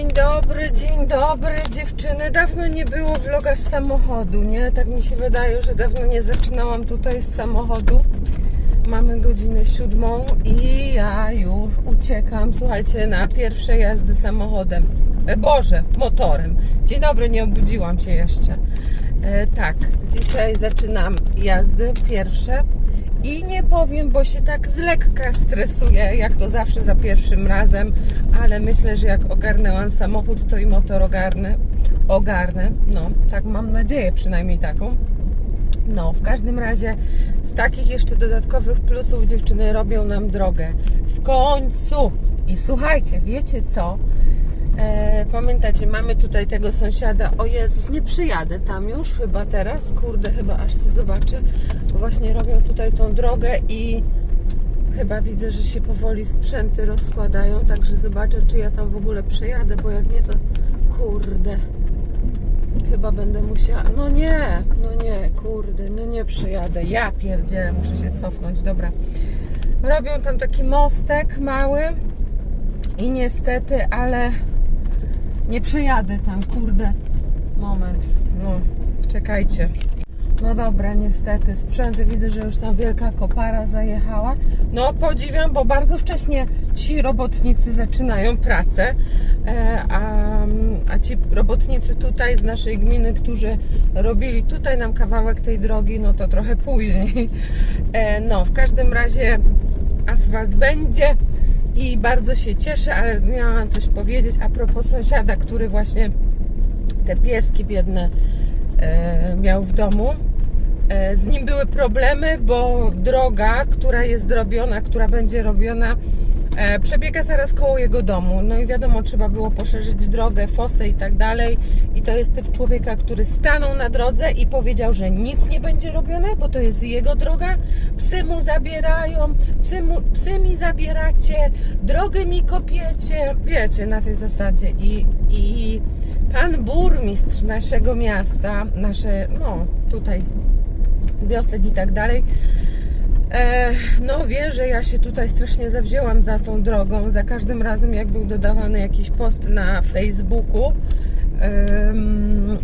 Dzień dobry, dzień dobry dziewczyny. Dawno nie było vloga z samochodu, nie? Tak mi się wydaje, że dawno nie zaczynałam tutaj z samochodu. Mamy godzinę siódmą i ja już uciekam, słuchajcie, na pierwsze jazdy samochodem. E, Boże, motorem. Dzień dobry, nie obudziłam się jeszcze. E, tak, dzisiaj zaczynam jazdy pierwsze i nie powiem, bo się tak z lekka stresuję, jak to zawsze za pierwszym razem, ale myślę, że jak ogarnęłam samochód, to i motor ogarnę. Ogarnę, no, tak mam nadzieję, przynajmniej taką. No, w każdym razie z takich jeszcze dodatkowych plusów dziewczyny robią nam drogę. W końcu! I słuchajcie, wiecie co? E, pamiętacie, mamy tutaj tego sąsiada. O Jezus, nie przyjadę tam już chyba teraz. Kurde, chyba aż się zobaczę. Właśnie robią tutaj tą drogę i chyba widzę, że się powoli sprzęty rozkładają. Także zobaczę, czy ja tam w ogóle przejadę, bo jak nie, to kurde. Chyba będę musiała. No nie, no nie, kurde, no nie przyjadę. Ja pierdzielę, muszę się cofnąć. Dobra. Robią tam taki mostek mały i niestety, ale nie przejadę tam, kurde. Moment, no, czekajcie. No dobra, niestety, sprzęty widzę, że już tam wielka kopara zajechała. No podziwiam, bo bardzo wcześnie ci robotnicy zaczynają pracę, e, a, a ci robotnicy tutaj z naszej gminy, którzy robili tutaj nam kawałek tej drogi, no to trochę później. E, no, w każdym razie asfalt będzie i bardzo się cieszę, ale miałam coś powiedzieć a propos sąsiada, który właśnie te pieski biedne e, miał w domu. E, Z nim były problemy, bo droga, która jest robiona, która będzie robiona, przebiega zaraz koło jego domu. No i wiadomo, trzeba było poszerzyć drogę, fosę i tak dalej. I to jest typ człowieka, który stanął na drodze i powiedział, że nic nie będzie robione, bo to jest jego droga. Psy mu zabierają, psy, mu, psy mi zabieracie, drogę mi kopiecie. Wiecie, na tej zasadzie. I, i pan burmistrz naszego miasta, nasze, no tutaj wiosek i tak dalej. E, no wie, że ja się tutaj strasznie zawzięłam za tą drogą. Za każdym razem, jak był dodawany jakiś post na Facebooku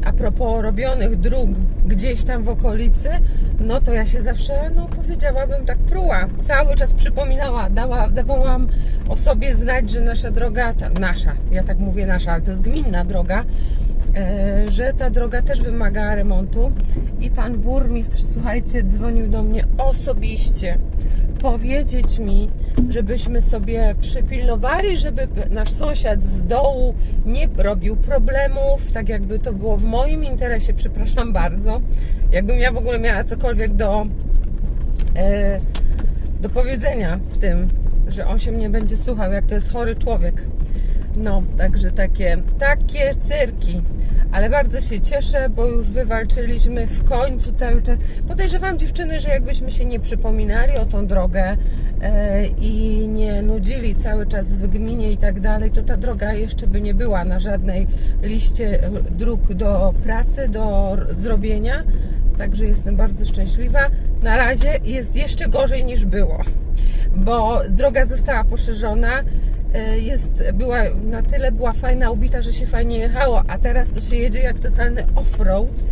a propos robionych dróg gdzieś tam w okolicy, no to ja się zawsze, no powiedziałabym tak pruła. Cały czas przypominała, dała, dawałam o sobie znać, że nasza droga, ta, nasza, ja tak mówię nasza, ale to jest gminna droga, że ta droga też wymaga remontu i pan burmistrz, słuchajcie, dzwonił do mnie osobiście powiedzieć mi, żebyśmy sobie przypilnowali, żeby nasz sąsiad z dołu nie robił problemów, tak jakby to było w moim interesie, przepraszam bardzo. Jakbym ja w ogóle miała cokolwiek do, e, do powiedzenia w tym, że on się mnie będzie słuchał, jak to jest chory człowiek. No, także takie, takie cyrki. Ale bardzo się cieszę, bo już wywalczyliśmy w końcu cały czas. Podejrzewam dziewczyny, że jakbyśmy się nie przypominali o tą drogę e, i nie nudzili cały czas w gminie i tak dalej, to ta droga jeszcze by nie była na żadnej liście e, dróg do pracy, do zrobienia. Także jestem bardzo szczęśliwa. Na razie jest jeszcze gorzej niż było, bo droga została poszerzona jest, była na tyle była fajna, ubita, że się fajnie jechało, a teraz to się jedzie jak totalny off-road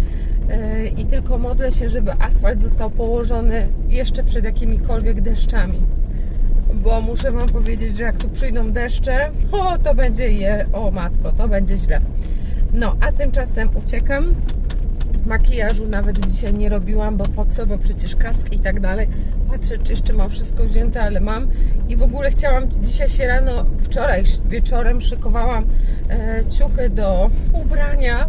e, i tylko modlę się, żeby asfalt został położony jeszcze przed jakimikolwiek deszczami. Bo muszę Wam powiedzieć, że jak tu przyjdą deszcze, o to będzie je, o matko, to będzie źle. No, a tymczasem uciekam. Makijażu nawet dzisiaj nie robiłam, bo po co, bo przecież kask i tak dalej. Patrzę, czy jeszcze mam wszystko wzięte, ale mam. I w ogóle chciałam dzisiaj się rano, wczoraj wieczorem szykowałam e, ciuchy do ubrania.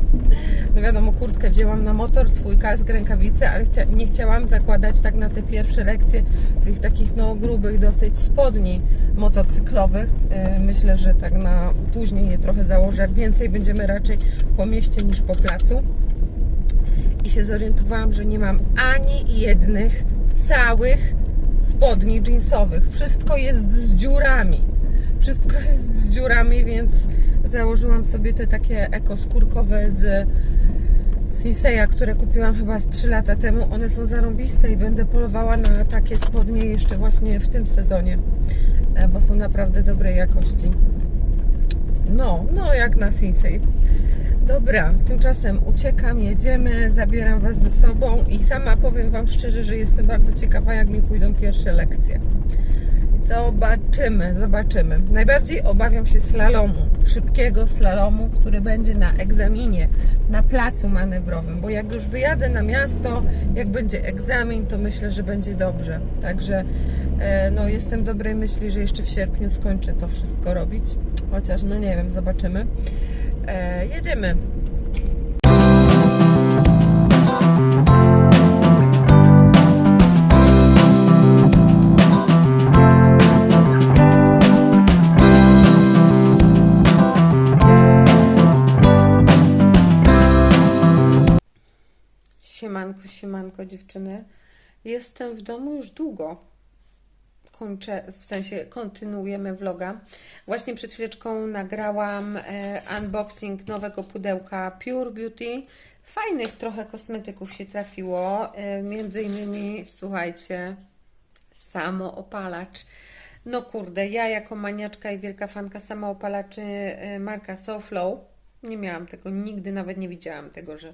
No wiadomo, kurtkę wzięłam na motor, swój kask, rękawice, ale chcia, nie chciałam zakładać tak na te pierwsze lekcje tych takich no grubych dosyć spodni motocyklowych. E, myślę, że tak na później je trochę założę. Jak więcej będziemy raczej po mieście niż po placu i się zorientowałam, że nie mam ani jednych całych spodni jeansowych. Wszystko jest z dziurami. Wszystko jest z dziurami, więc założyłam sobie te takie ekoskórkowe z Sinseya, które kupiłam chyba z 3 lata temu. One są zarąbiste i będę polowała na takie spodnie jeszcze właśnie w tym sezonie, e, bo są naprawdę dobrej jakości. No, no jak na Sinsei. Dobra, tymczasem uciekam, jedziemy, zabieram Was ze sobą i sama powiem Wam szczerze, że jestem bardzo ciekawa, jak mi pójdą pierwsze lekcje. Zobaczymy, zobaczymy. Najbardziej obawiam się slalomu, szybkiego slalomu, który będzie na egzaminie, na placu manewrowym, bo jak już wyjadę na miasto, jak będzie egzamin, to myślę, że będzie dobrze. Także e, no, jestem dobrej myśli, że jeszcze w sierpniu skończę to wszystko robić, chociaż no nie wiem, zobaczymy. E, jedziemy. Siemanko, siemanko dziewczyny. Jestem w domu już długo. Kończę, w sensie kontynuujemy vloga. Właśnie przed chwileczką nagrałam e, unboxing nowego pudełka Pure Beauty. Fajnych trochę kosmetyków się trafiło. E, między innymi, słuchajcie, samoopalacz. No kurde, ja jako maniaczka i wielka fanka samoopalaczy e, marka SoFlow nie miałam tego nigdy, nawet nie widziałam tego, że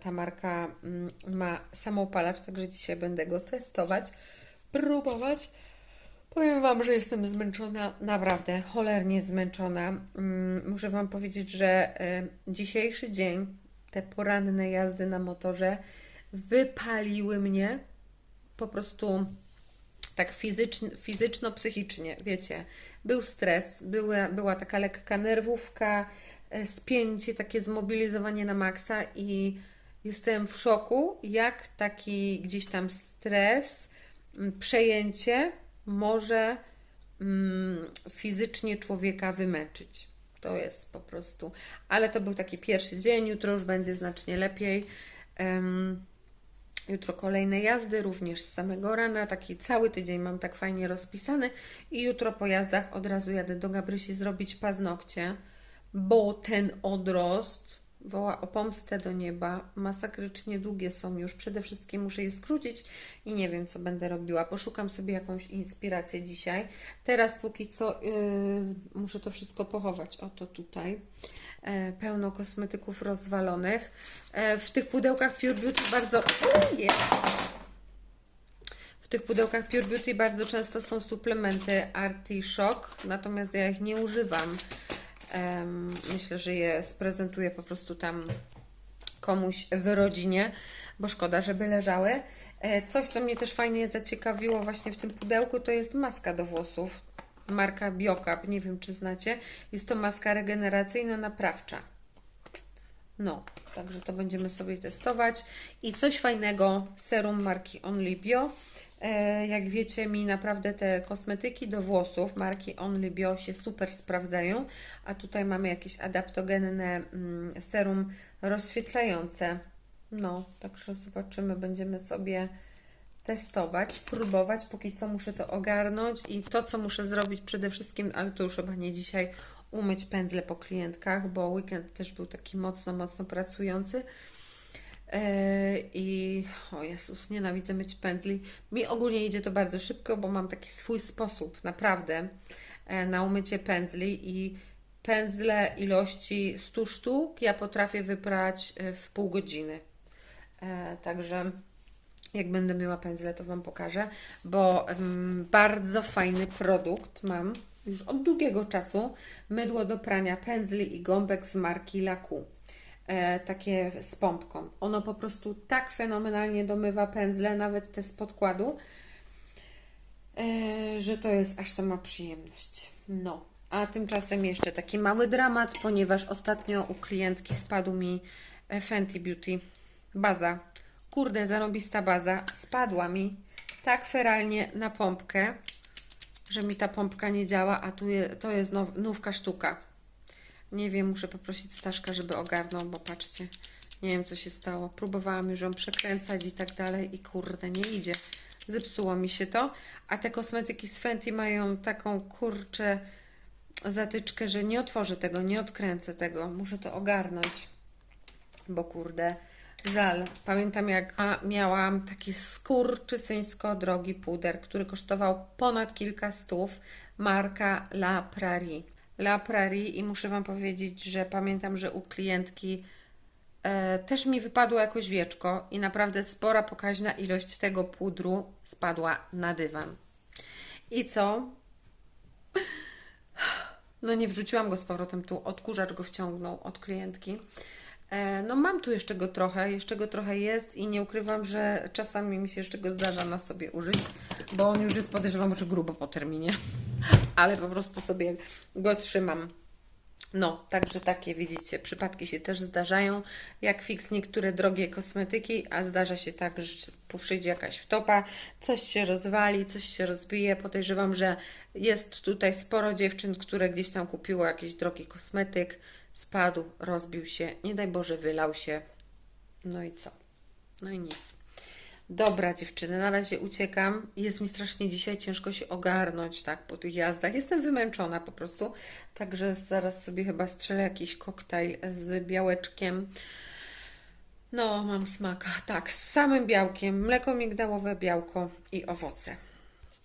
ta marka mm, ma samoopalacz, także dzisiaj będę go testować, próbować. Powiem Wam, że jestem zmęczona, naprawdę cholernie zmęczona. Mm, Muszę Wam powiedzieć, że e, dzisiejszy dzień, te poranne jazdy na motorze wypaliły mnie po prostu tak fizyczn, fizyczno-psychicznie, wiecie. Był stres, była, była taka lekka nerwówka, e, spięcie, takie zmobilizowanie na maksa i jestem w szoku, jak taki gdzieś tam stres, przejęcie może mm, fizycznie człowieka wymęczyć. To jest po prostu. Ale to był taki pierwszy dzień, jutro już będzie znacznie lepiej. Jutro kolejne jazdy, również z samego rana. Taki cały tydzień mam tak fajnie rozpisany. I jutro po jazdach od razu jadę do Gabrysi zrobić paznokcie, bo ten odrost woła o pomstę do nieba. Masakrycznie długie są już. Przede wszystkim muszę je skrócić i nie wiem, co będę robiła. Poszukam sobie jakąś inspirację dzisiaj. Teraz póki co yy, muszę to wszystko pochować. Oto tutaj e, pełno kosmetyków rozwalonych. E, w tych pudełkach Pure Beauty bardzo... W tych pudełkach Pure Beauty bardzo często są suplementy Artishock, natomiast ja ich nie używam. Myślę, że je sprezentuję po prostu tam komuś w rodzinie, bo szkoda, żeby leżały. E, Coś, co mnie też fajnie zaciekawiło właśnie w tym pudełku, to jest maska do włosów. Marka Biocap, nie wiem czy znacie. Jest to maska regeneracyjno-naprawcza. No, także to będziemy sobie testować. I coś fajnego, serum marki Only Bio. E, jak wiecie, mi naprawdę te kosmetyki do włosów marki Only Bio się super sprawdzają. A tutaj mamy jakieś adaptogenne mm, serum rozświetlające. No, także zobaczymy, będziemy sobie testować, próbować. Póki co muszę to ogarnąć i to, co muszę zrobić przede wszystkim, ale to już chyba nie dzisiaj, umyć pędzle po klientkach, bo weekend też był taki mocno, mocno pracujący. Yy, I o Jezus, nienawidzę myć pędzli. Mi ogólnie idzie to bardzo szybko, bo mam taki swój sposób, naprawdę, e, na umycie pędzli i pędzle ilości 100 sztuk ja potrafię wyprać e, w pół godziny. E, Także jak będę miała pędzle, to Wam pokażę, bo mm, bardzo fajny produkt mam już od długiego czasu. Mydło do prania pędzli i gąbek z marki Laku. E, takie z pompką. Ono po prostu tak fenomenalnie domywa pędzle, nawet te z podkładu, e, że to jest aż sama przyjemność. No, a tymczasem jeszcze taki mały dramat, ponieważ ostatnio u klientki spadł mi e, Fenty Beauty baza. Kurde, zarąbista baza. Spadła mi tak feralnie na pompkę, że mi ta pompka nie działa, a tu je, to jest now, nówka sztuka. Nie wiem, muszę poprosić Staszka, żeby ogarnął, bo patrzcie, nie wiem co się stało. Próbowałam już ją przekręcać i tak dalej i kurde, nie idzie. Zepsuło mi się to, a te kosmetyki z Fenty mają taką kurczę zatyczkę, że nie otworzę tego, nie odkręcę tego. Muszę to ogarnąć, bo kurde, żal. Pamiętam jak miałam taki skurczysyńsko drogi puder, który kosztował ponad kilka stów, marka La Prairie. La Prairie i muszę Wam powiedzieć, że pamiętam, że u klientki e, też mi wypadło jakoś wieczko i naprawdę spora pokaźna ilość tego pudru spadła na dywan. I co? No nie wrzuciłam go z powrotem tu, odkurzacz go wciągnął od klientki. E, No mam tu jeszcze go trochę, jeszcze go trochę jest i nie ukrywam, że czasami mi się jeszcze go zdarza na sobie użyć, bo on już jest podejrzewam, że grubo po terminie, ale po prostu sobie go trzymam. No, także takie widzicie, przypadki się też zdarzają, jak fix niektóre drogie kosmetyki, a zdarza się tak, że przyjdzie jakaś wtopa, coś się rozwali, coś się rozbije. Podejrzewam, że jest tutaj sporo dziewczyn, które gdzieś tam kupiło jakiś drogi kosmetyk, spadł, rozbił się, nie daj Boże, wylał się. No i co? No i nic. Dobra, dziewczyny, na razie uciekam. Jest mi strasznie dzisiaj ciężko się ogarnąć, tak, po tych jazdach. Jestem wymęczona po prostu, także zaraz sobie chyba strzelę jakiś koktajl z białeczkiem. No, mam smaka. Tak, z samym białkiem. Mleko migdałowe, białko i owoce.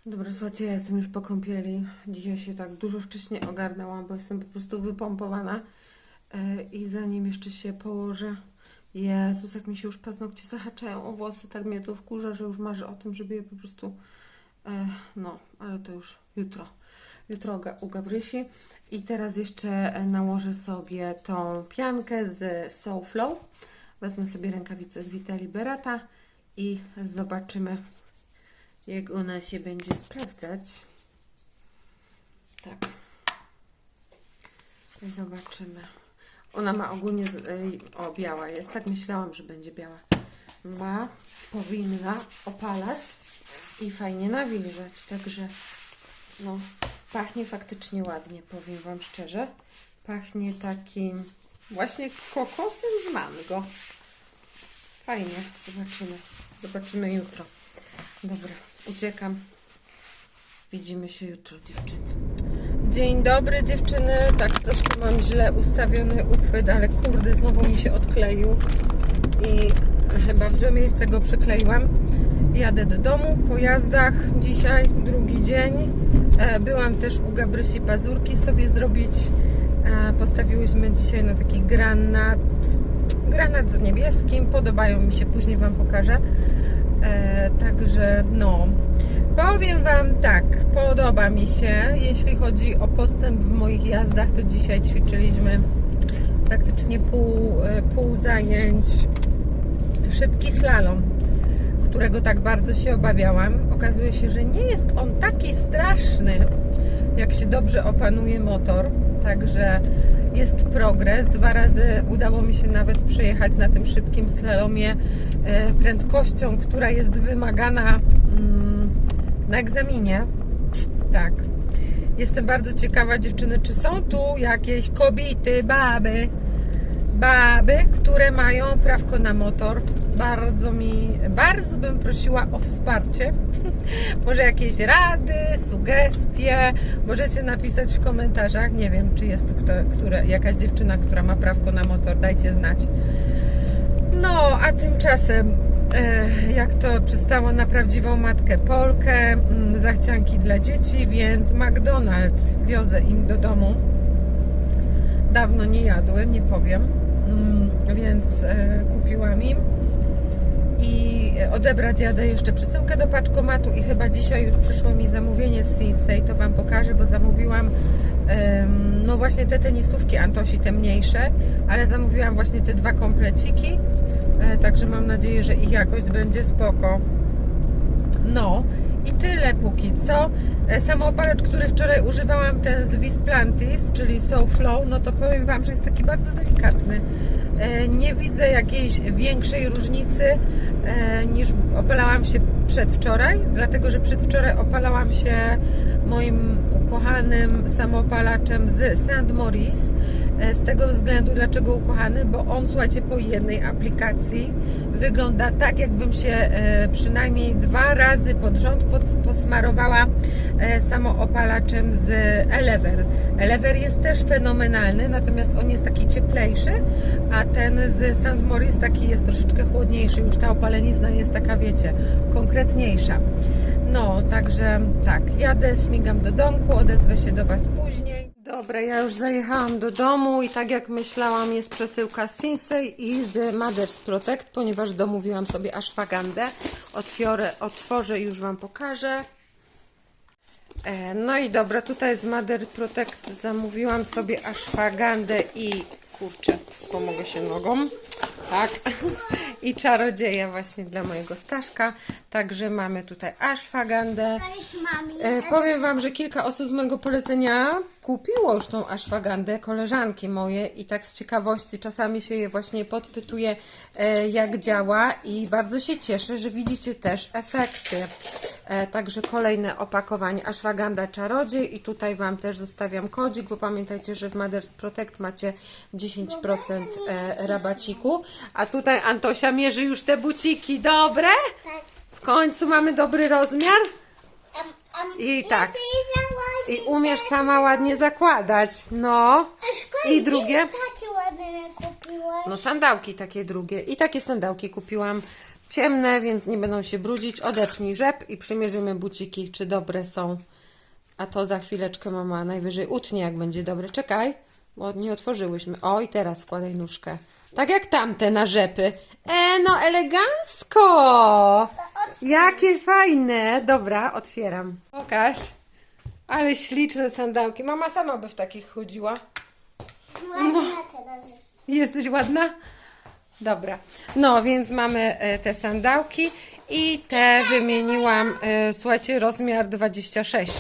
Dobra, słuchajcie, ja jestem już po kąpieli. Dzisiaj się tak dużo wcześniej ogarnęłam, bo jestem po prostu wypompowana. E, I zanim jeszcze się położę, Jezus, jak mi się już paznokcie zahaczają o włosy, tak mnie to wkurza, że już marzę o tym, żeby je po prostu, e, no, ale to już jutro. Jutro u Ga- u Gabrysi. I teraz jeszcze e, nałożę sobie tą piankę z Soulflow. Wezmę sobie rękawicę z Vita Liberata i zobaczymy, jak ona się będzie sprawdzać. Tak. Zobaczymy. Ona ma ogólnie, z- ej, o biała jest, tak myślałam, że będzie biała. Ma, powinna opalać i fajnie nawilżać, także no, pachnie faktycznie ładnie, powiem Wam szczerze. Pachnie takim właśnie kokosem z mango. Fajnie, zobaczymy. Zobaczymy jutro. Dobra, uciekam. Widzimy się jutro, dziewczyny. Dzień dobry, dziewczyny. Tak, troszkę mam źle ustawiony uchwyt, ale kurde, znowu mi się odkleił i chyba w złe miejsce go przykleiłam. Jadę do domu po jazdach. Dzisiaj drugi dzień. E, Byłam też u Gabrysi Pazurki sobie zrobić. E, Postawiłyśmy dzisiaj na taki granat, granat z niebieskim. Podobają mi się, później Wam pokażę. E, także no, powiem Wam tak, podoba mi się. Jeśli chodzi o postęp w moich jazdach, to dzisiaj ćwiczyliśmy praktycznie pół, e, pół zajęć szybki slalom, którego tak bardzo się obawiałam. Okazuje się, że nie jest on taki straszny, jak się dobrze opanuje motor. Także jest progres. Dwa razy udało mi się nawet przejechać na tym szybkim slalomie e, prędkością, która jest wymagana mm, na egzaminie. Tak. Jestem bardzo ciekawa, dziewczyny, czy są tu jakieś kobiety, baby, baby, które mają prawko na motor. Bardzo mi, bardzo bym prosiła o wsparcie. Może jakieś rady, sugestie. Możecie napisać w komentarzach. Nie wiem, czy jest tu kto, które, jakaś dziewczyna, która ma prawko na motor. Dajcie znać. No, a tymczasem, jak to przystało na prawdziwą matkę Polkę, mm, zachcianki dla dzieci, więc McDonald's wiozę im do domu. Dawno nie jadły, nie powiem, Mm, więc e, kupiłam im. I odebrać jadę jeszcze przesyłkę do paczkomatu i chyba dzisiaj już przyszło mi zamówienie z Sinsei, to Wam pokażę, bo zamówiłam no właśnie te tenisówki Antosi, te mniejsze, ale zamówiłam właśnie te dwa kompleciki, e, także mam nadzieję, że ich jakość będzie spoko. No i tyle póki co. E, Samoopalacz, który wczoraj używałam, ten z Visplantis, czyli Soulflow, no to powiem Wam, że jest taki bardzo delikatny. E, Nie widzę jakiejś większej różnicy e, niż opalałam się przedwczoraj, dlatego że przedwczoraj opalałam się moim ukochanym samoopalaczem z St. Maurice. E, Z tego względu, dlaczego ukochany, bo on, słuchajcie, po jednej aplikacji wygląda tak, jakbym się e, przynajmniej dwa razy pod rząd posmarowała e, samoopalaczem z Elever. Elever jest też fenomenalny, natomiast on jest taki cieplejszy, a ten z St. Maurice taki jest troszeczkę chłodniejszy. Już ta opalenizna jest taka, wiecie, konkretniejsza. No, także tak, jadę, śmigam do domku, odezwę się do Was później. Dobra, ja już zajechałam do domu i tak jak myślałam jest przesyłka z Sinsei i z Mothers Protect, ponieważ domówiłam sobie ashwagandę. Otwiorę, otworzę i już Wam pokażę. E, No i dobra, tutaj z Mother Protect zamówiłam sobie ashwagandę i kurczę, wspomogę się nogą. Tak. I czarodzieja właśnie dla mojego Staszka. Także mamy tutaj ashwagandę. E, powiem Wam, że kilka osób z mojego polecenia kupiło już tą ashwagandę, koleżanki moje i tak z ciekawości czasami się je właśnie podpytuje e, jak działa i bardzo się cieszę, że widzicie też efekty. E, także kolejne opakowanie ashwaganda czarodziej i tutaj Wam też zostawiam kodzik, bo pamiętajcie, że w Mothers Protect macie 10% e, rabaciku. A tutaj Antosia mierzy już te buciki, dobre? Tak. W końcu mamy dobry rozmiar? I tak. I umiesz sama ładnie zakładać. No. A szkoda, I drugie? Takie ładne kupiłaś. No sandałki takie drugie. I takie sandałki kupiłam. Ciemne, więc nie będą się brudzić. Odepnij rzep i przymierzymy buciki, czy dobre są. A to za chwileczkę mama najwyżej utnie, jak będzie dobre. Czekaj, bo nie otworzyłyśmy. O, i teraz wkładaj nóżkę. Tak jak tamte na rzepy. E, no elegancko! Jakie fajne! Dobra, otwieram. Pokaż. Ale śliczne sandałki. Mama sama by w takich chodziła. Ładna teraz. Jesteś ładna? Dobra. No, więc mamy e, te sandałki i te wymieniłam, e, słuchajcie, rozmiar 26.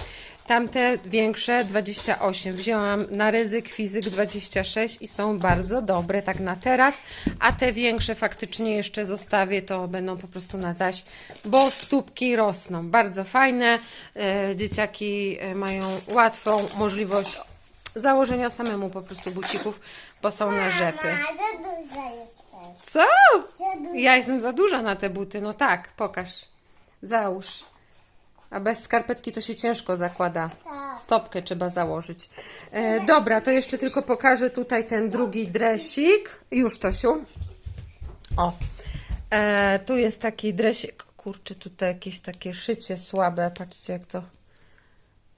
Tamte większe 28. Wzięłam na ryzyk fizyk 26 i są bardzo dobre, tak na teraz. A te większe faktycznie jeszcze zostawię, to będą po prostu na zaś, bo stópki rosną. Bardzo fajne. E, Dzieciaki e, mają łatwą możliwość założenia samemu po prostu bucików, bo są na rzepy. Co? Ja jestem za duża na te buty. No tak, pokaż. Załóż. A bez skarpetki to się ciężko zakłada. Tak. Stopkę trzeba założyć. E, dobra, to jeszcze tylko pokażę tutaj ten drugi dresik. Już, Tosiu. O. E, tu jest taki dresik. Kurczę, tutaj jakieś takie szycie słabe. Patrzcie, jak to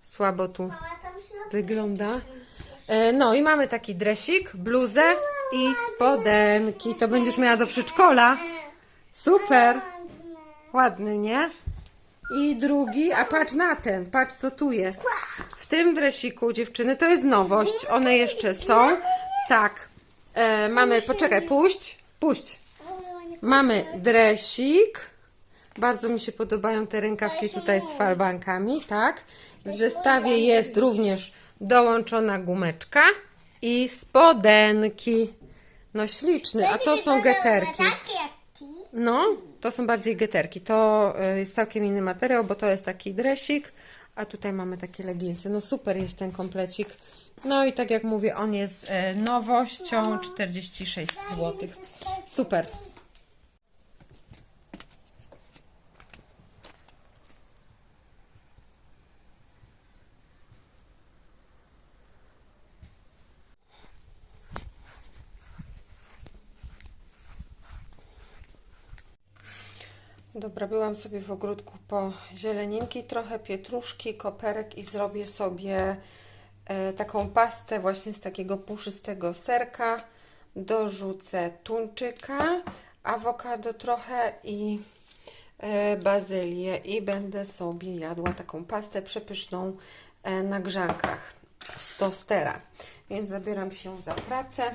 słabo tu wygląda. E, No i mamy taki dresik, bluzę i spodenki. To będziesz miała do przedszkola. Super. Ładny, nie? I drugi, a patrz na ten, patrz co tu jest. W tym dresiku, dziewczyny, to jest nowość. One jeszcze są. Tak. E, mamy, poczekaj, puść, puść. Mamy dresik. Bardzo mi się podobają te rękawki tutaj z falbankami, tak? W zestawie jest również dołączona gumeczka i spodenki. No śliczny, a to są geterki. No, to są bardziej geterki. To y, jest całkiem inny materiał, bo to jest taki dresik, a tutaj mamy takie leginsy. No super jest ten komplecik. No i tak jak mówię, on jest e, nowością 46 zł. Super. Dobra, byłam sobie w ogródku po zieleninki, trochę pietruszki, koperek i zrobię sobie e, taką pastę właśnie z takiego puszystego serka. Dorzucę tuńczyka, awokado trochę i e, bazylię i będę sobie jadła taką pastę przepyszną e, na grzankach z tostera. Więc zabieram się za pracę.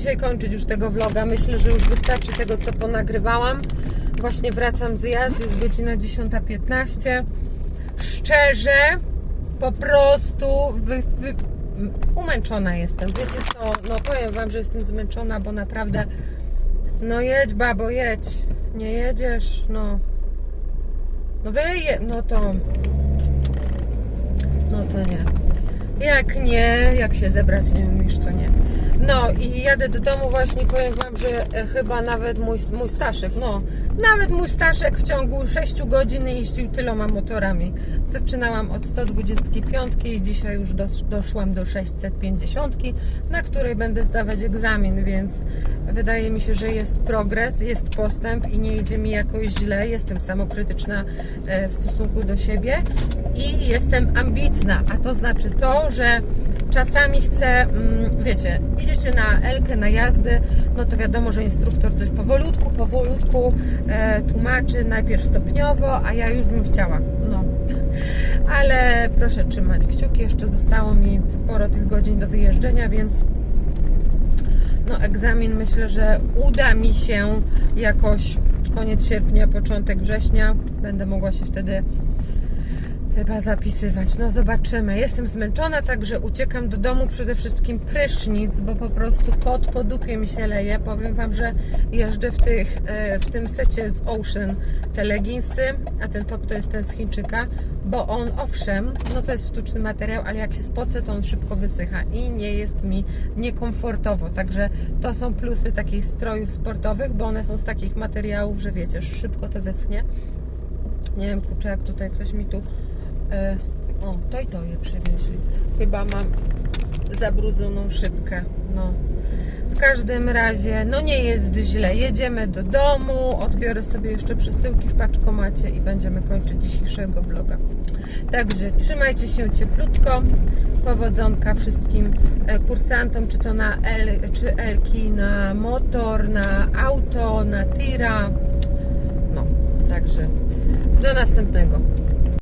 Dzisiaj kończyć już tego vloga. Myślę, że już wystarczy tego, co ponagrywałam. Właśnie wracam z jazdy, jest godzina 10.15. Szczerze, po prostu wy, wy, umęczona jestem. Wiecie co, no powiem Wam, że jestem zmęczona, bo naprawdę No jedź, babo, jedź. Nie jedziesz, no. No wyje, no to... No to nie. Jak nie, jak się zebrać nie umiesz, to nie. No i jadę do domu właśnie, powiem Wam, że e, chyba nawet mój, mój Staszek, no, nawet mój Staszek w ciągu 6 godzin jeździł tyloma motorami. Zaczynałam od 125 i dzisiaj już dos, doszłam do 650, na której będę zdawać egzamin, więc wydaje mi się, że jest progres, jest postęp i nie idzie mi jakoś źle. Jestem samokrytyczna e, w stosunku do siebie i jestem ambitna, a to znaczy to, że czasami chcę, mm, wiecie, idziecie na Elkę, na jazdy, no to wiadomo, że instruktor coś powolutku, powolutku e, tłumaczy, najpierw stopniowo, a ja już bym chciała, no. Ale proszę trzymać kciuki, jeszcze zostało mi sporo tych godzin do wyjeżdżenia, więc no egzamin myślę, że uda mi się jakoś koniec sierpnia, początek września. Będę mogła się wtedy chyba zapisywać. No zobaczymy. Jestem zmęczona, także uciekam do domu. Przede wszystkim prysznic, bo po prostu pot po dupie mi się leje. Powiem Wam, że jeżdżę w, tych, e, w tym secie z Ocean te leginsy, a ten top to jest ten z Chińczyka, bo on owszem, no to jest sztuczny materiał, ale jak się spocę, to on szybko wysycha i nie jest mi niekomfortowo. Także to są plusy takich strojów sportowych, bo one są z takich materiałów, że wiecie, szybko to wyschnie. Nie wiem, kurczę, jak tutaj coś mi tu. E, o, to i to je przywieźli. Chyba mam zabrudzoną szybkę. No. W każdym razie, no nie jest źle. Jedziemy do domu, odbiorę sobie jeszcze przesyłki w paczkomacie i będziemy kończyć dzisiejszego vloga. Także trzymajcie się cieplutko. Powodzonka wszystkim e, kursantom, czy to na L, czy Elki, na motor, na auto, na tira. No, także do następnego.